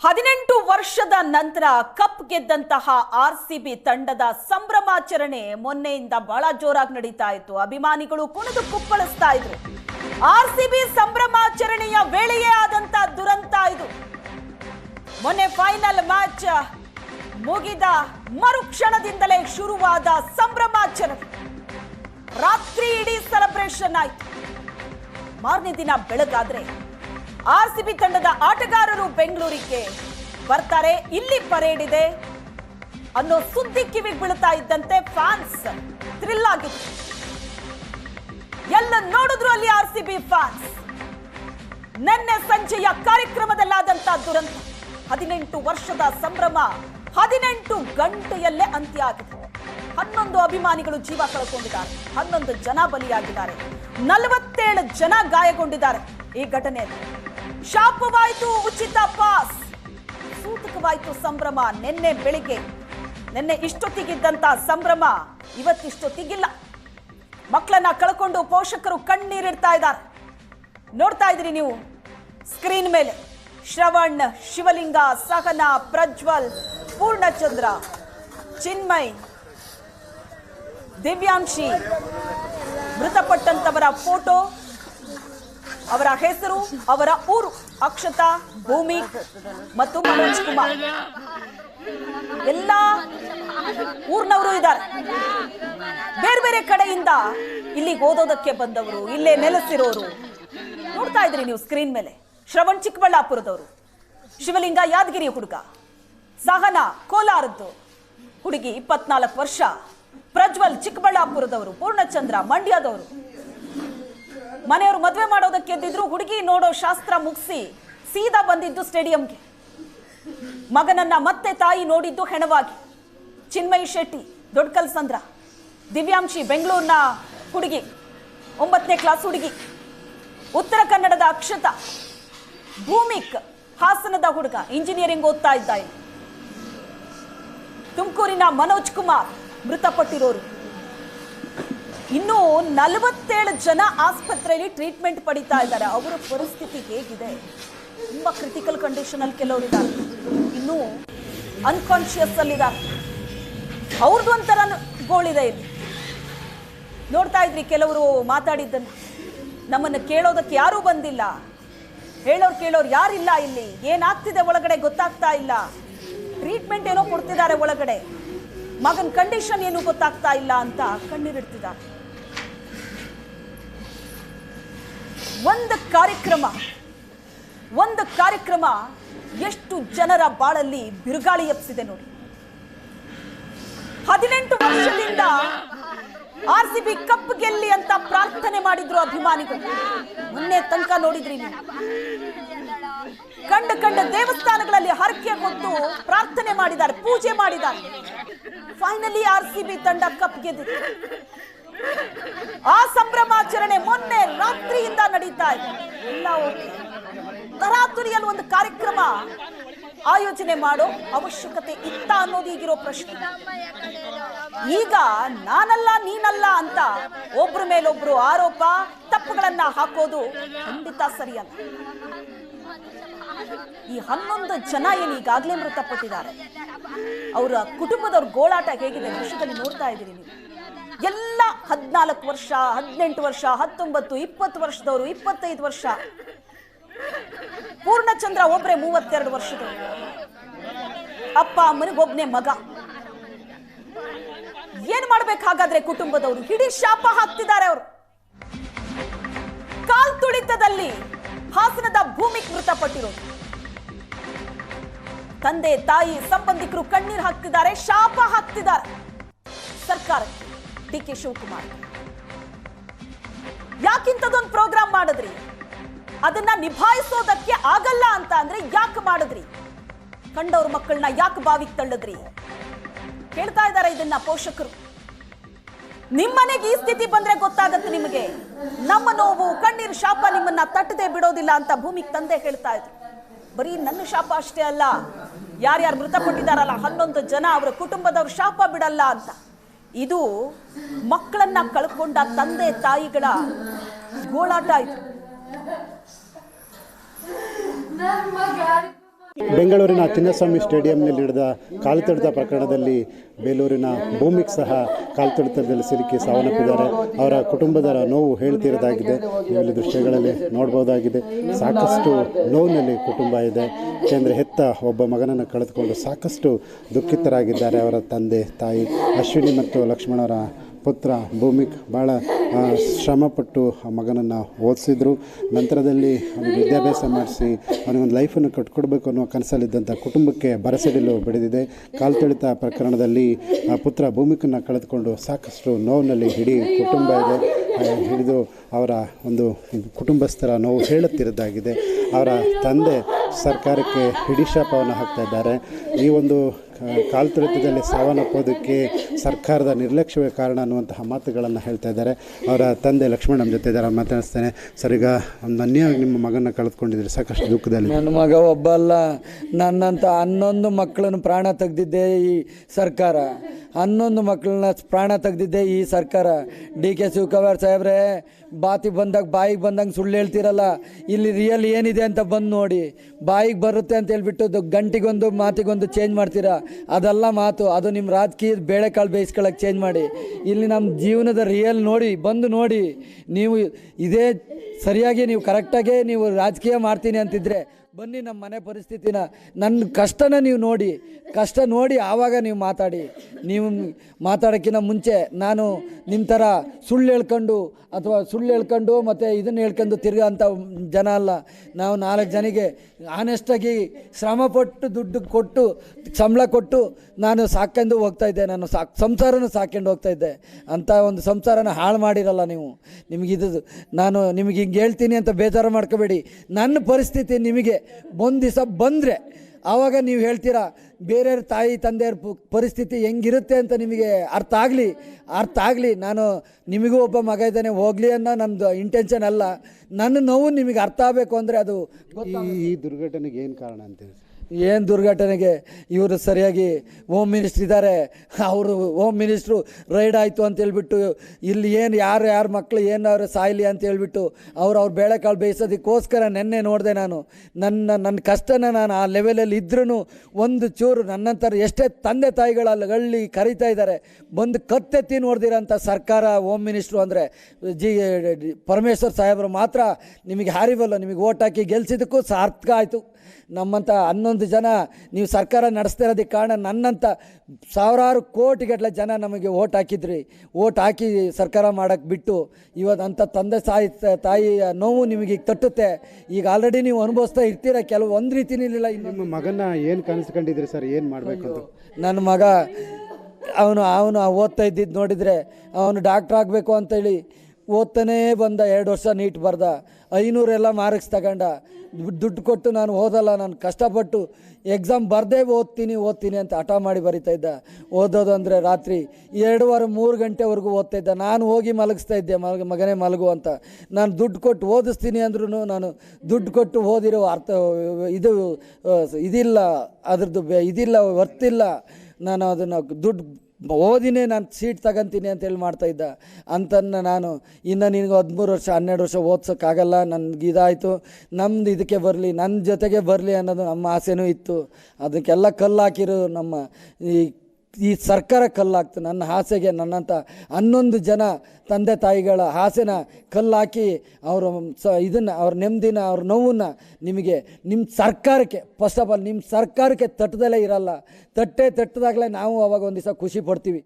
ಹದಿನೆಂಟು ವರ್ಷದ ನಂತರ ಕಪ್ ಗೆದ್ದಂತಹ ಆರ್ ಸಿ ಬಿ ತಂಡದ ಸಂಭ್ರಮಾಚರಣೆ ಮೊನ್ನೆಯಿಂದ ಬಹಳ ಜೋರಾಗಿ ನಡೀತಾ ಇತ್ತು. ಅಭಿಮಾನಿಗಳು ಕುಣಿದು ಕುಪ್ಪಳಿಸ್ತಾ ಇದ್ರು. ಆರ್ ಸಿ ಬಿ ಸಂಭ್ರಮಾಚರಣೆಯ ವೇಳೆಯೇ ಆದಂತ ದುರಂತ ಇದು. ಮೊನ್ನೆ ಫೈನಲ್ ಮ್ಯಾಚ್ ಮುಗಿದ ಮರುಕ್ಷಣದಿಂದಲೇ ಶುರುವಾದ ಸಂಭ್ರಮಾಚರಣೆ. ರಾತ್ರಿ ಇಡೀ ಸೆಲೆಬ್ರೇಷನ್ ಆಯ್ತು. ಮಾರನೇ ದಿನ ಬೆಳಗಾದ್ರೆ ಆರ್ ಸಿ ಬಿ ತಂಡದ ಆಟಗಾರರು ಬೆಂಗಳೂರಿಗೆ ಬರ್ತಾರೆ. ಇಲ್ಲಿ ಪರೇಡ್ ಇದೆ ಅನ್ನೋ ಸುದ್ದಿ ಕಿವಿಗೆ ಬೀಳ್ತಾ ಇದ್ದಂತೆ ಫ್ಯಾನ್ಸ್ ಥ್ರಿಲ್ ಆಗಿತ್ತು. ಎಲ್ಲ ನೋಡಿದ್ರು ಅಲ್ಲಿ ಆರ್ ಸಿ ಬಿ ಫ್ಯಾನ್ಸ್. ನಿನ್ನೆ ಸಂಜೆಯ ಕಾರ್ಯಕ್ರಮದಲ್ಲಾದಂತ ದುರಂತ. ಹದಿನೆಂಟು ವರ್ಷದ ಸಂಭ್ರಮ ಹದಿನೆಂಟು ಗಂಟೆಯಲ್ಲೇ ಅಂತ್ಯ ಆಗಿದೆ ಹನ್ನೊಂದು ಅಭಿಮಾನಿಗಳು ಜೀವ ಕಳ್ಕೊಂಡಿದ್ದಾರೆ. ಹನ್ನೊಂದು ಜನ ಬಲಿಯಾಗಿದ್ದಾರೆ. ನಲವತ್ತೇಳು ಜನ ಗಾಯಗೊಂಡಿದ್ದಾರೆ ಈ ಘಟನೆಯಲ್ಲಿ. ಶಾಪವಾಯಿತು, ಉಚಿತ ಪಾಸ್. ಸೂತಕವಾಯಿತು ಸಂಭ್ರಮ, ನಿನ್ನೆ ಬೆಳಿಗ್ಗೆ. ನಿನ್ನೆ ಇಷ್ಟೊತ್ತಿಗಿದ್ದಂತ ಸಂಭ್ರಮ, ಇವತ್ತಿಷ್ಟೊತ್ತಿಗಿಲ್ಲ. ಮಕ್ಕಳನ್ನ ಕಳ್ಕೊಂಡು ಪೋಷಕರು ಕಣ್ಣೀರಿಡ್ತಾ ಇದ್ದಾರೆ. ನೋಡ್ತಾ ಇದ್ರಿ ನೀವು, ಸ್ಕ್ರೀನ್ ಮೇಲೆ. ಶ್ರವಣ್, ಶಿವಲಿಂಗ, ಸಹನ, ಪ್ರಜ್ವಲ್, ಪೂರ್ಣಚಂದ್ರ, ಚಿನ್ಮಯ್, ದಿವ್ಯಾಂಶಿ. ಮೃತಪಟ್ಟಂತವರ ಫೋಟೋ. ಅವರ ಹೆಸರು ಅವರ ಊರು ಅಕ್ಷತಾ, ಭೂಮಿ ಮತ್ತು ಮನೋಜ್ ಕುಮಾರ್. ಎಲ್ಲ ಊರ್ನವರು ಇದ್ದಾರೆ. ಬೇರೆ ಬೇರೆ ಕಡೆಯಿಂದ ಇಲ್ಲಿಗೆ ಓದೋದಕ್ಕೆ ಬಂದವರು, ಇಲ್ಲೇ ನೆಲೆಸಿರೋರು. ನೋಡ್ತಾ ಇದ್ರಿ ನೀವು ಸ್ಕ್ರೀನ್ ಮೇಲೆ. ಶ್ರವಣ್ ಚಿಕ್ಕಬಳ್ಳಾಪುರದವರು, ಶಿವಲಿಂಗ ಯಾದಗಿರಿ ಹುಡುಗ, ಸಹನ ಕೋಲಾರದ್ದು ಹುಡುಗಿ ಇಪ್ಪತ್ನಾಲ್ಕು ವರ್ಷ, ಪ್ರಜ್ವಲ್ ಚಿಕ್ಕಬಳ್ಳಾಪುರದವರು, ಪೂರ್ಣಚಂದ್ರ ಮಂಡ್ಯದವರು. ಮನೆಯವರು ಮದುವೆ ಮಾಡೋದಕ್ಕೆ ಎದ್ದಿದ್ರು ಹುಡುಗಿ ನೋಡೋ ಶಾಸ್ತ್ರ ಮುಗಿಸಿ ಸೀದಾ ಬಂದಿದ್ದು ಸ್ಟೇಡಿಯಂಗೆ. ಮಗನನ್ನ ಮತ್ತೆ ತಾಯಿ ನೋಡಿದ್ದು ಹೆಣವಾಗಿ. ಚಿನ್ಮಯಿ ಶೆಟ್ಟಿ ದೊಡ್ಡಕಲ್ಸಂದ್ರ ದಿವ್ಯಾಂಶಿ, ಬೆಂಗಳೂರಿನ ಹುಡುಗಿ, ಒಂಬತ್ತನೇ ಕ್ಲಾಸ್ ಹುಡುಗಿ, ಉತ್ತರ ಕನ್ನಡದ ಅಕ್ಷತಾ, ಭೂಮಿಕ್, ಹಾಸನದ ಹುಡುಗ, ಇಂಜಿನಿಯರಿಂಗ್ ಓದ್ತಾ ಇದ್ದ ತುಮಕೂರಿನ ಮನೋಜ್ ಕುಮಾರ್ ಮೃತಪಟ್ಟಿರೋರು. ಇನ್ನು ನಲವತ್ತೇಳು ಜನ ಆಸ್ಪತ್ರೆಯಲ್ಲಿ ಟ್ರೀಟ್ಮೆಂಟ್ ಪಡಿತಾ ಇದ್ದಾರೆ. ಅವರ ಪರಿಸ್ಥಿತಿ ಹೇಗಿದೆ? ತುಂಬಾ ಕ್ರಿಟಿಕಲ್ ಕಂಡೀಷನ್ ಅಲ್ಲಿ ಕೆಲವರು ಇದ್ದಾರೆ. ಇನ್ನು ಅನ್ಕಾನ್ಶಿಯಸ್ ಅಲ್ಲಿದ್ದಾರೆ ಅವ್ರದ್ದು ಒಂಥರ ಗೋಳಿದೆ ಇಲ್ಲಿ. ನೋಡ್ತಾ ಇದ್ರಿ ಕೆಲವರು ಮಾತಾಡಿದ್ದನ್ನು. ನಮ್ಮನ್ನು ಕೇಳೋದಕ್ಕೆ ಯಾರೂ ಬಂದಿಲ್ಲ. ಹೇಳೋರು ಕೇಳೋರು ಯಾರಿಲ್ಲ ಇಲ್ಲಿ. ಏನಾಗ್ತಿದೆ ಒಳಗಡೆ ಗೊತ್ತಾಗ್ತಾ ಇಲ್ಲ. ಟ್ರೀಟ್ಮೆಂಟ್ ಏನೋ ಕೊಡ್ತಿದ್ದಾರೆ ಒಳಗಡೆ. ಮಗನ ಕಂಡೀಷನ್ ಏನು ಗೊತ್ತಾಗ್ತಾ ಇಲ್ಲ ಅಂತ ಕಣ್ಣೀರಿಡ್ತಿದ್ದಾರೆ. ಒಂದು ಕಾರ್ಯಕ್ರಮ ಒಂದು ಕಾರ್ಯಕ್ರಮ ಎಷ್ಟು ಜನರ ಬಾಳಲ್ಲಿ ಬಿರುಗಾಳಿ ಎಪ್ಸಿದೆ ನೋಡಿ. ಹದಿನೆಂಟು ವರ್ಷದಿಂದ ಆರ್ ಸಿ ಬಿ ಕಪ್ ಗೆಲ್ಲಿ ಅಂತ ಪ್ರಾರ್ಥನೆ ಮಾಡಿದ್ರು ಅಭಿಮಾನಿಗಳು. ಮೊನ್ನೆ ತನಕ ನೋಡಿದ್ರಿ ನೀವು. ಕಂಡ ಕಂಡ ದೇವಸ್ಥಾನಗಳಲ್ಲಿ ಹರಕೆ ಕೊಟ್ಟು ಪ್ರಾರ್ಥನೆ ಮಾಡಿದ್ದಾರೆ, ಪೂಜೆ ಮಾಡಿದ್ದಾರೆ. ಫೈನಲಿ ಆರ್ ಸಿ ಬಿ ತಂಡ ಕಪ್ ಗೆದ್ದಿದೆ. ಆ ಸಂಭ್ರಮಾಚರಣೆ ಮೊನ್ನೆ ರಾತ್ರಿಯಿಂದ ನಡೀತಾ ಇದೆ. ಎಲ್ಲ ತರಾತುರಿಯಲ್ಲಿ ಒಂದು ಕಾರ್ಯಕ್ರಮ ಆಯೋಜನೆ ಮಾಡೋ ಅವಶ್ಯಕತೆ ಇತ್ತ ಅನ್ನೋದು ಈಗಿರೋ ಪ್ರಶ್ನೆ. ಈಗ ನಾನಲ್ಲ, ನೀನಲ್ಲ ಅಂತ ಒಬ್ರ ಮೇಲೊಬ್ರು ಆರೋಪ, ತಪ್ಪುಗಳನ್ನ ಹಾಕೋದು ಖಂಡಿತ ಸರಿಯಲ್ಲ. ಈ ಹನ್ನೊಂದು ಜನ ಏನು ಈಗಾಗಲೇ ಮೃತಪಟ್ಟಿದ್ದಾರೆ. ಅವರ ಕುಟುಂಬದವ್ರ ಗೋಳಾಟ ಹೇಗಿದೆ? ದೃಶ್ಯದಲ್ಲಿ ನೋಡ್ತಾ ಇದ್ದೀರಿ ನೀವು. ಎಲ್ಲ ಹದಿನಾಲ್ಕು ವರ್ಷ, ಹದಿನೆಂಟು ವರ್ಷ, ಹತ್ತೊಂಬತ್ತು, ಇಪ್ಪತ್ತು ವರ್ಷದವರು, ಇಪ್ಪತ್ತೈದು ವರ್ಷ. ಪೂರ್ಣಚಂದ್ರ ಒಬ್ರೆ ಮೂವತ್ತೆರಡು ವರ್ಷದವರು. ಅಪ್ಪ ಅಮ್ಮನಿಗೊಬ್ನೇ ಮಗ. ಏನ್ ಮಾಡ್ಬೇಕಾಗಾದ್ರೆ ಕುಟುಂಬದವರು? ಇಡೀ ಶಾಪ ಹಾಕ್ತಿದ್ದಾರೆ ಅವರು. ಕಾಲ್ ತುಳಿತದಲ್ಲಿ ಹಾಸನದ ಭೂಮಿಗೆ ಮೃತಪಟ್ಟಿರೋದು. ತಂದೆ, ತಾಯಿ, ಸಂಬಂಧಿಕರು ಕಣ್ಣೀರು ಹಾಕ್ತಿದ್ದಾರೆ, ಶಾಪ ಹಾಕ್ತಿದ್ದಾರೆ ಸರ್ಕಾರಕ್ಕೆ. D K Shivakumar. ಯಾಕಿಂತದೊಂದು ಪ್ರೋಗ್ರಾಮ್ ಮಾಡಿದ್ರಿ? ಅದನ್ನ ನಿಭಾಯಿಸೋದಕ್ಕೆ ಆಗಲ್ಲ ಅಂತ ಅಂದ್ರೆ ಯಾಕೆ ಮಾಡಿದ್ರಿ? ಕಂಡವ್ರ ಮಕ್ಕಳನ್ನ ಯಾಕೆ ಬಾವಿಗೆ ತಳ್ಳಿದ್ರಿ? ಕೇಳ್ತಾ ಇದ್ದಾರೆ ಇದನ್ನ ಪೋಷಕರು. ನಿಮ್ಮನೆಗೆ ಈ ಸ್ಥಿತಿ ಬಂದ್ರೆ ಗೊತ್ತಾಗತ್ತೆ ನಿಮಗೆ. ನಮ್ಮ ನೋವು, ಕಣ್ಣೀರು ಶಾಪ ನಿಮ್ಮನ್ನ ತಟ್ಟದೆ ಬಿಡೋದಿಲ್ಲ ಅಂತ ಭೂಮಿಗೆ ತಂದೆ ಹೇಳ್ತಾ ಇದ್ರು. ಬರೀ ನನ್ನ ಶಾಪ ಅಷ್ಟೇ ಅಲ್ಲ, ಯಾರ್ಯಾರು ಮೃತಪಟ್ಟಿದಾರಲ್ಲ ಹನ್ನೊಂದು ಜನ ಅವರ ಕುಟುಂಬದವ್ರ ಶಾಪ ಬಿಡಲ್ಲ ಅಂತ. ಇದು ಮಕ್ಕಳನ್ನ ಕಳ್ಕೊಂಡ ತಂದೆ ತಾಯಿಗಳ ಗೋಳಾಟ ಇದು ಬೆಂಗಳೂರಿನ ಚಿನ್ನಸ್ವಾಮಿ ಸ್ಟೇಡಿಯಂನಲ್ಲಿ ನಡೆದ ತಡೆದ ಪ್ರಕರಣದಲ್ಲಿ ಬೇಲೂರಿನ ಭೂಮಿಗೆ ಸಹ ಕಾಲ್ತುಳಿತದಲ್ಲಿ ಸಿಲುಕಿ ಸಾವನ್ನಪ್ಪಿದ್ದಾರೆ. ಅವರ ಕುಟುಂಬದವರ ನೋವು ಹೇಳ್ತಿರೋದಾಗಿದೆ. ನೀವು ಇಲ್ಲಿ ದೃಶ್ಯಗಳಲ್ಲಿ ನೋಡ್ಬೋದಾಗಿದೆ. ಸಾಕಷ್ಟು ನೋವಿನಲ್ಲಿ ಕುಟುಂಬ ಇದೆ. ಏಕೆಂದರೆ ಹೆತ್ತ ಒಬ್ಬ ಮಗನನ್ನು ಕಳೆದುಕೊಂಡು ಸಾಕಷ್ಟು ದುಃಖಿತರಾಗಿದ್ದಾರೆ. ಅವರ ತಂದೆ, ತಾಯಿ ಅಶ್ವಿನಿ ಮತ್ತು ಲಕ್ಷ್ಮಣವರ ಪುತ್ರ ಭೂಮಿಕ್ ಭಾಳ ಶ್ರಮಪಟ್ಟು ಆ ಮಗನನ್ನು ಓದಿಸಿದ್ರು. ನಂತರದಲ್ಲಿ ಅವನಿಗೆ ವಿದ್ಯಾಭ್ಯಾಸ ಮಾಡಿಸಿ ಅವನಿಗೊಂದು ಲೈಫನ್ನು ಕಟ್ಕೊಡ್ಬೇಕು ಅನ್ನೋ ಕನಸಲ್ಲಿದ್ದಂಥ ಕುಟುಂಬಕ್ಕೆ ಬರಸಿಡಿಲು ಬೆಳೆದಿದೆ ಕಾಲ್ತುಳಿತ ಪ್ರಕರಣದಲ್ಲಿ ಆ ಪುತ್ರ ಭೂಮಿಕನ್ನು ಕಳೆದುಕೊಂಡು ಸಾಕಷ್ಟು ನೋವಿನಲ್ಲಿ ಇಡೀ ಕುಟುಂಬ ಇದೆ. ಹಿಡಿದು ಅವರ ಒಂದು ಕುಟುಂಬಸ್ಥರ ನೋವು ಹೇಳುತ್ತಿರೋದಾಗಿದೆ ಅವರ ತಂದೆ ಸರ್ಕಾರಕ್ಕೆ ಹಿಡಿಶಾಪವನ್ನು ಹಾಕ್ತಾ ಇದ್ದಾರೆ. ಈ ಒಂದು ಕಾಲ್ತುಳಿತದಲ್ಲಿ ಸಾವನ್ನಪ್ಪೋದಕ್ಕೆ ಸರ್ಕಾರದ ನಿರ್ಲಕ್ಷ್ಯವೇ ಕಾರಣ ಅನ್ನುವಂತಹ ಮಾತುಗಳನ್ನು ಹೇಳ್ತಾ ಇದ್ದಾರೆ. ಅವರ ತಂದೆ ಲಕ್ಷ್ಮಣ್ ನಮ್ಮ ಜೊತೆ ಇದ್ದಾರೆ ಮಾತಾಡಿಸ್ತೇನೆ ಸರ್, ಈಗ ನಿಮ್ಮ ಮಗನ ಕಳೆದುಕೊಂಡಿದ್ದೀರಿ, ಸಾಕಷ್ಟು ದುಃಖದಲ್ಲಿ. ನನ್ನ ಮಗ ಒಬ್ಬ ಅಲ್ಲ. ನನ್ನಂತ ಹನ್ನೊಂದು ಮಕ್ಕಳನ್ನು ಪ್ರಾಣ ತೆಗೆದಿದ್ದೆ ಈ ಸರ್ಕಾರ. ಹನ್ನೊಂದು ಮಕ್ಕಳನ್ನ ಪ್ರಾಣ ತೆಗೆದಿದ್ದೆ ಈ ಸರ್ಕಾರ. ಡಿ ಕೆ ಶಿವಕುಮಾರ್ ಸಾಹೇಬ್ರೇ, ಬಾತಿ ಬಂದಾಗ ಬಾಯಿಗೆ ಬಂದಂಗೆ ಸುಳ್ಳು ಹೇಳ್ತಿರಲ್ಲ, ಇಲ್ಲಿ ರಿಯಲ್ ಏನಿದೆ ಅಂತ ಬಂದು ನೋಡಿ. ಬಾಯಿಗೆ ಬರುತ್ತೆ ಅಂತ ಹೇಳ್ಬಿಟ್ಟು ಗಂಟಿಗೊಂದು, ಮಾತಿಗೊಂದು ಚೇಂಜ್ ಮಾಡ್ತೀರಾ? ಅದೆಲ್ಲ ಮಾತು, ಅದು ನಿಮ್ಮ ರಾಜಕೀಯದ ಬೇಳೆಕಾಳು ಬೇಯಿಸ್ಕೊಳ್ಳೋಕೆ ಚೇಂಜ್ ಮಾಡಿ. ಇಲ್ಲಿ ನಮ್ಮ ಜೀವನದ ರಿಯಲ್ ನೋಡಿ, ಬಂದು ನೋಡಿ, ನೀವು ಇದೇ ಸರಿಯಾಗಿ ನೀವು ಕರೆಕ್ಟಾಗೇ ನೀವು ರಾಜಕೀಯ ಮಾಡ್ತೀನಿ ಅಂತಿದ್ರೆ, ಬನ್ನಿ ನಮ್ಮ ಮನೆ ಪರಿಸ್ಥಿತಿನ ನನ್ನ ಕಷ್ಟನ ನೀವು ನೋಡಿ. ಕಷ್ಟ ನೋಡಿ ಆವಾಗ ನೀವು ಮಾತಾಡಿ. ನೀವು ಮಾತಾಡೋಕ್ಕಿಂತ ಮುಂಚೆ ನಾನು ನಿಮ್ಮ ಥರ ಸುಳ್ಳು ಹೇಳ್ಕೊಂಡು ಅಥವಾ ಸುಳ್ಳು ಹೇಳ್ಕೊಂಡು ಮತ್ತು ಇದನ್ನು ಹೇಳ್ಕೊಂಡು ತಿರ್ಗೋ ಅಂಥ ಜನ ಅಲ್ಲ. ನಾವು ನಾಲ್ಕು ಜನಿಗೆ ಆನೆಸ್ಟಾಗಿ ಶ್ರಮಪಟ್ಟು ದುಡ್ಡು ಕೊಟ್ಟು, ಸಂಬಳ ಕೊಟ್ಟು ನಾನು ಸಾಕೊಂಡು ಹೋಗ್ತಾಯಿದ್ದೆ ನಾನು ಸಾಕ್ ಸಂಸಾರನೂ ಸಾಕೊಂಡು ಹೋಗ್ತಾಯಿದ್ದೆ ಅಂಥ ಒಂದು ಸಂಸಾರನ ಹಾಳು ಮಾಡಿರಲ್ಲ ನೀವು. ನಿಮಗೆ ಇದು, ನಾನು ನಿಮಗೆ ಹಿಂಗೆ ಹೇಳ್ತೀನಿ ಅಂತ ಬೇಜಾರು ಮಾಡ್ಕೋಬೇಡಿ. ನನ್ನ ಪರಿಸ್ಥಿತಿ ನಿಮಗೆ ಒಂದು ದಿವಸ ಬಂದರೆ ಆವಾಗ ನೀವು ಹೇಳ್ತೀರಾ ಬೇರೆಯವ್ರ ತಾಯಿ ತಂದೆಯವ್ರ ಪ- ಪರಿಸ್ಥಿತಿ ಹೆಂಗಿರುತ್ತೆ ಅಂತ ನಿಮಗೆ ಅರ್ಥ ಆಗಲಿ ಅರ್ಥ ಆಗಲಿ ನಾನು ನಿಮಗೂ ಒಬ್ಬ ಮಗ ಇದ್ದಾನೆ ಹೋಗಲಿ ಅನ್ನೋ ನಮ್ಮದು ಇಂಟೆನ್ಷನ್ ಅಲ್ಲ. ನನ್ನ ನೋವು ನಿಮಗೆ ಅರ್ಥ ಆಗಬೇಕು ಅಂದರೆ ಅದು ಈ ಈ ದುರ್ಘಟನೆಗೆ ಏನು ಕಾರಣ ಅಂತೀರಿ ಏನು ದುರ್ಘಟನೆಗೆ ಇವರು ಸರಿಯಾಗಿ ಹೋಮ್ ಮಿನಿಸ್ಟ್ರ್ ಇದ್ದಾರೆ? ಅವರು ಹೋಮ್ ಮಿನಿಸ್ಟ್ರು ರೈಡ್ ಆಯಿತು ಅಂತ ಹೇಳ್ಬಿಟ್ಟು, ಇಲ್ಲಿ ಏನು ಯಾರು ಯಾರು ಮಕ್ಕಳು ಏನು ಅವ್ರು ಸಾಯಲಿ ಅಂತ ಹೇಳ್ಬಿಟ್ಟು ಅವ್ರು ಅವ್ರ ಬೇಳೆಕಾಳು ಬೇಯಿಸೋದಕ್ಕೋಸ್ಕರ ನೆನ್ನೆ ನೋಡಿದೆ ನಾನು. ನನ್ನ ನನ್ನ ಕಷ್ಟನ ನಾನು ಆ ಲೆವೆಲಲ್ಲಿ ಇದ್ರೂ ಒಂದು ಚೂರು ನನ್ನಂತರ ಎಷ್ಟೇ ತಂದೆ ತಾಯಿಗಳು ಅಲ್ಲಿ ಹಳ್ಳಿ ಕರೀತಾ ಇದ್ದಾರೆ. ಬಂದು ಕತ್ತೆತ್ತಿ ನೋಡ್ದಿರೋಂಥ ಸರ್ಕಾರ ಹೋಮ್ ಮಿನಿಸ್ಟ್ರು ಅಂದರೆ ಜಿ ಪರಮೇಶ್ವರ್ ಸಾಹೇಬರು ಮಾತ್ರ ನಿಮಗೆ ಹಾರಿಬಲ್ಲ ನಿಮಗೆ ಓಟ್ ಹಾಕಿ ಗೆಲ್ಸಿದ್ದಕ್ಕೂ ಸಾರ್ಥಕ ಆಯಿತು. ನಮ್ಮಂಥ ಹನ್ನೊಂದು ಜನ ನೀವು ಸರ್ಕಾರ ನಡೆಸ್ತಾ ಇರೋದಕ್ಕೆ ಕಾರಣ ನನ್ನಂಥ ಸಾವಿರಾರು ಕೋಟಿಗಟ್ಟಲೆ ಜನ ನಮಗೆ ಓಟ್ ಹಾಕಿದ್ರಿ. ಓಟ್ ಹಾಕಿ ಸರ್ಕಾರ ಮಾಡೋಕ್ಕೆ ಬಿಟ್ಟು ಇವತ್ತು ಅಂಥ ತಂದೆ ತಾಯಿ ತಾಯಿಯ ನೋವು ನಿಮಗೆ ಈಗ ತಟ್ಟುತ್ತೆ. ಈಗ ಆಲ್ರೆಡಿ ನೀವು ಅನುಭವಿಸ್ತಾ ಇರ್ತೀರ? ಕೆಲವು ಒಂದು ರೀತಿನಿಲ್ಲ ನಿಮ್ಮ ಮಗನ ಏನು ಕನಸು ಕಂಡಿದ್ದೀರಿ ಸರ್? ಏನು ಮಾಡಬೇಕು ನನ್ನ ಮಗ ಅವನು ಅವನು ಓದ್ತಾ ಇದ್ದಿದ್ದು ನೋಡಿದರೆ ಅವನು ಡಾಕ್ಟ್ರ್ ಆಗಬೇಕು ಅಂತೇಳಿ ಓದ್ತಾನೇ ಬಂದ, ಎರಡು ವರ್ಷ ನೀಟ್ ಬರ್ದ ಐನೂರೆಲ್ಲ ಮಾರ್ಕ್ಸ್ ತಗೊಂಡ, ದುಡ್ಡು- ಕೊಟ್ಟು ನಾನು ಓದಲ್ಲ, ನಾನು ಕಷ್ಟಪಟ್ಟು ಎಕ್ಸಾಮ್ ಬರದೇ ಓದ್ತೀನಿ ಓದ್ತೀನಿ ಅಂತ ಹಠ ಮಾಡಿ ಬರಿತಾ ಇದ್ದ. ಓದೋದು ಅಂದರೆ ರಾತ್ರಿ ಎರಡುವರೆ, ಮೂರು ಗಂಟೆವರೆಗೂ ಓದ್ತಾ ಇದ್ದ. ನಾನು ಹೋಗಿ ಮಲಗಿಸ್ತಾ ಇದ್ದೆ, ಮಲಗ, ಮಗನೇ ಮಲಗು ಅಂತ. ನಾನು ದುಡ್ಡು ಕೊಟ್ಟು ಓದಿಸ್ತೀನಿ ಅಂದ್ರೂ ನಾನು ದುಡ್ಡು ಕೊಟ್ಟು ಓದಿರೋ ಅರ್ಥ, ಇದು ಇದಿಲ್ಲ ಅದ್ರದ್ದು ಬೆ- ಇದಿಲ್ಲ, ವರ್ತಿಲ್ಲ. ನಾನು ಅದನ್ನು ದುಡ್ಡು ಓದಿನೇ ನಾನು ಸೀಟ್ ತಗೊಂತೀನಿ ಅಂತೇಳಿ ಮಾಡ್ತಾ ಇದ್ದ. ಅಂತನ್ನ ನಾನು, ಇನ್ನು ನಿನಗೆ ಹದಿಮೂರು ವರ್ಷ, ಹನ್ನೆರಡು ವರ್ಷ ಓದ್ಸೋಕ್ಕಾಗಲ್ಲ, ನನಗೆ ಇದಾಯಿತು. ನಮ್ದು ಇದಕ್ಕೆ ಬರಲಿ ನನ್ನ ಜೊತೆಗೆ ಬರಲಿ ಅನ್ನೋದು ನಮ್ಮ ಆಸೆನೂ ಇತ್ತು. ಅದಕ್ಕೆಲ್ಲ ಕಲ್ಲು ಹಾಕಿರೋ ನಮ್ಮ ಈ ಈ ಸರ್ಕಾರ ಕಲ್ಲಾಕ್ತು ನನ್ನ ಆಸೆಗೆ ನನ್ನಂಥ ಹನ್ನೊಂದು ಜನ ತಂದೆ ತಾಯಿಗಳ ಆಸೆನ ಕಲ್ಲಾಕಿ ಅವರು ಸ ಇದನ್ನು, ಅವ್ರ ನೆಮ್ಮದಿನ, ಅವ್ರ ನೋವನ್ನು ನಿಮಗೆ ನಿಮ್ಮ ಸರ್ಕಾರಕ್ಕೆ ಫಸ್ಟ್ ಆಫ್ ಆಲ್ ನಿಮ್ಮ ಸರ್ಕಾರಕ್ಕೆ ತಟ್ಟದಲ್ಲೇ ಇರಲ್ಲ. ತಟ್ಟೆ ತಟ್ಟದಾಗಲೇ ನಾವು ಅವಾಗ ಒಂದು ದಿವಸ ಖುಷಿ ಪಡ್ತೀವಿ.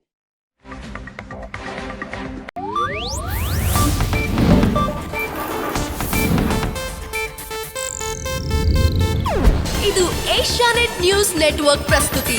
ಇದು ಏಷ್ಯಾನೆಟ್ ನ್ಯೂಸ್ ನೆಟ್ವರ್ಕ್ ಪ್ರಸ್ತುತಿ.